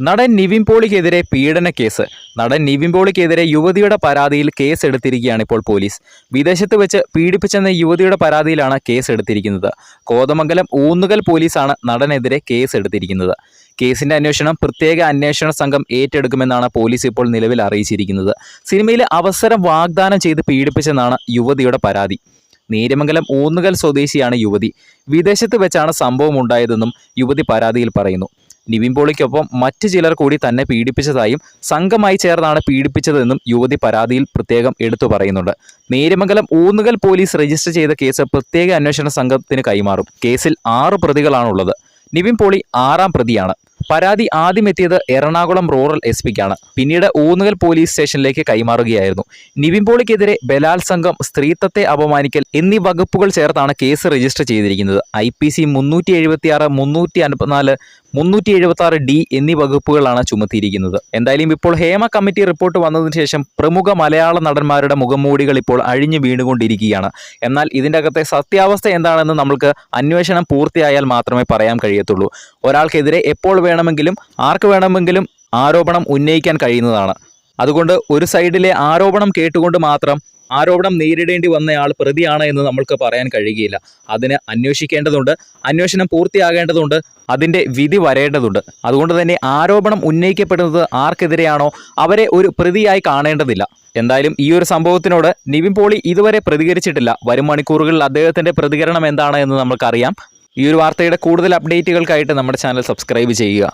നടൻ നിവിൻ പോളിക്കെതിരെ പീഡന കേസ്. നടൻ നിവിൻ പോളിക്കെതിരെ യുവതിയുടെ പരാതിയിൽ കേസ് എടുത്തിരിക്കുകയാണ് ഇപ്പോൾ പോലീസ്. വിദേശത്ത് വെച്ച് പീഡിപ്പിച്ചെന്ന യുവതിയുടെ പരാതിയിലാണ് കേസ് എടുത്തിരിക്കുന്നത്. കോതമംഗലം ഊന്നുകൽ പോലീസാണ് നടനെതിരെ കേസ് എടുത്തിരിക്കുന്നത്. കേസിന്റെ അന്വേഷണം പ്രത്യേക അന്വേഷണ സംഘം ഏറ്റെടുക്കുമെന്നാണ് പോലീസ് ഇപ്പോൾ നിലവിൽ അറിയിച്ചിരിക്കുന്നത്. സിനിമയിൽ അവസരം വാഗ്ദാനം ചെയ്ത് പീഡിപ്പിച്ചെന്നാണ് യുവതിയുടെ പരാതി. നേരമംഗലം ഊന്നുകൽ സ്വദേശിയാണ് യുവതി. വിദേശത്ത് വെച്ചാണ് സംഭവം ഉണ്ടായതെന്നും യുവതി പരാതിയിൽ പറയുന്നു. നിവിൻ പോളിക്കൊപ്പം മറ്റു ചിലർ കൂടി തന്നെ പീഡിപ്പിച്ചതായും സംഘമായി ചേർന്നാണ് പീഡിപ്പിച്ചതെന്നും യുവതി പരാതിയിൽ പ്രത്യേകം എടുത്തു പറയുന്നുണ്ട്. നേര്യമംഗലം ഊന്നുകൽ പോലീസ് രജിസ്റ്റർ ചെയ്ത കേസ് പ്രത്യേക അന്വേഷണ സംഘത്തിന് കൈമാറും. കേസിൽ ആറ് പ്രതികളാണുള്ളത്. നിവിൻ പോളി ആറാം പ്രതിയാണ്. പരാതി ആദ്യം എത്തിയത് എറണാകുളം റൂറൽ എസ് പിക്കാണ്. പിന്നീട് ഊന്നുകൽ പോലീസ് സ്റ്റേഷനിലേക്ക് കൈമാറുകയായിരുന്നു. നിവിൻ പോളിക്കെതിരെ ബലാത്സംഗം സ്ത്രീത്വത്തെ അപമാനിക്കൽ എന്നീ വകുപ്പുകൾ ചേർത്താണ് കേസ് രജിസ്റ്റർ ചെയ്തിരിക്കുന്നത്. ഐ പി സി മുന്നൂറ്റി മുന്നൂറ്റി അൻപത്തിനാല് മുന്നൂറ്റി എഴുപത്തി ആറ് ഡി എന്നീ വകുപ്പുകളാണ് ചുമത്തിയിരിക്കുന്നത്. എന്തായാലും ഇപ്പോൾ ഹേമ കമ്മിറ്റി റിപ്പോർട്ട് വന്നതിന് ശേഷം പ്രമുഖ മലയാള നടന്മാരുടെ മുഖംമൂടികൾ ഇപ്പോൾ അഴിഞ്ഞു വീണുകൊണ്ടിരിക്കുകയാണ്. എന്നാൽ ഇതിന്റെ അകത്തെ സത്യാവസ്ഥ എന്താണെന്ന് നമ്മൾക്ക് അന്വേഷണം പൂർത്തിയായാൽ മാത്രമേ പറയാൻ കഴിയത്തുള്ളൂ. ഒരാൾക്കെതിരെ എപ്പോൾ വേണമെങ്കിലും ആർക്ക് വേണമെങ്കിലും ആരോപണം ഉന്നയിക്കാൻ കഴിയുന്നതാണ്. അതുകൊണ്ട് ഒരു സൈഡിലെ ആരോപണം കേട്ടുകൊണ്ട് മാത്രം ആരോപണം നേരിടേണ്ടി വന്നയാൾ പ്രതിയാണ് എന്ന് നമ്മൾക്ക് പറയാൻ കഴിയുകയില്ല. അതിന് അന്വേഷിക്കേണ്ടതുണ്ട് അന്വേഷണം പൂർത്തിയാകേണ്ടതുണ്ട് അതിന്റെ വിധി വരേണ്ടതുണ്ട്. അതുകൊണ്ട് തന്നെ ആരോപണം ഉന്നയിക്കപ്പെടുന്നത് ആർക്കെതിരെയാണോ അവരെ ഒരു പ്രതിയായി കാണേണ്ടതില്ല. എന്തായാലും ഈ ഒരു സംഭവത്തിനോട് നിവിൻ പോളി ഇതുവരെ പ്രതികരിച്ചിട്ടില്ല. വരും മണിക്കൂറുകളിൽ അദ്ദേഹത്തിന്റെ പ്രതികരണം എന്താണ് എന്ന് നമുക്കറിയാം ഈ ഒരു വാർത്തയുടെ കൂടുതൽ അപ്ഡേറ്റുകൾക്കായിട്ട് നമ്മുടെ ചാനൽ സബ്സ്ക്രൈബ് ചെയ്യുക.